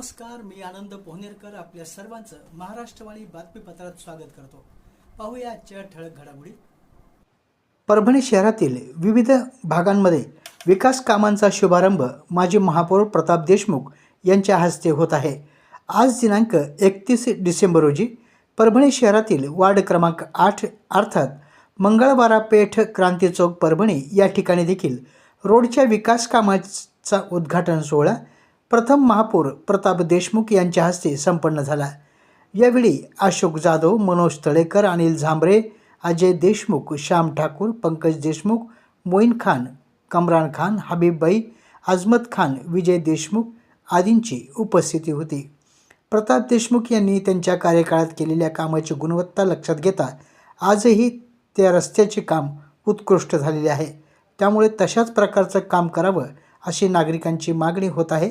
नमस्कार मी आनंद पोहनेरकर आपल्या सर्वांचं महाराष्ट्रवाणी बातमीपत्रात स्वागत करतो. पाहूया आजच्या ठळक घडामोडी. परभणी शहरातील विविध भागांमध्ये विकास कामांचा शुभारंभ माजी महापौर प्रताप देशमुख यांच्या हस्ते होत आहे. आज दिनांक एकतीस डिसेंबर रोजी परभणी शहरातील वार्ड क्रमांक आठ अर्थात मंगळवारा पेठ क्रांती चौक परभणी या ठिकाणी देखील रोडच्या विकास कामाचा उद्घाटन सोहळा प्रथम महापौर प्रताप देशमुख यांच्या हस्ते संपन्न झाला. यावेळी अशोक जाधव मनोज तळेकर अनिल झांबरे अजय देशमुख श्याम ठाकूर पंकज देशमुख मोईन खान कमरान खान हबीबबाई अजमत खान विजय देशमुख आदींची उपस्थिती होती. प्रताप देशमुख यांनी त्यांच्या कार्यकाळात केलेल्या कामाची गुणवत्ता लक्षात घेता आजही त्या रस्त्याचे काम उत्कृष्ट झालेले आहे. त्यामुळे तशाच प्रकारचं काम करावं अशी नागरिकांची मागणी होत आहे.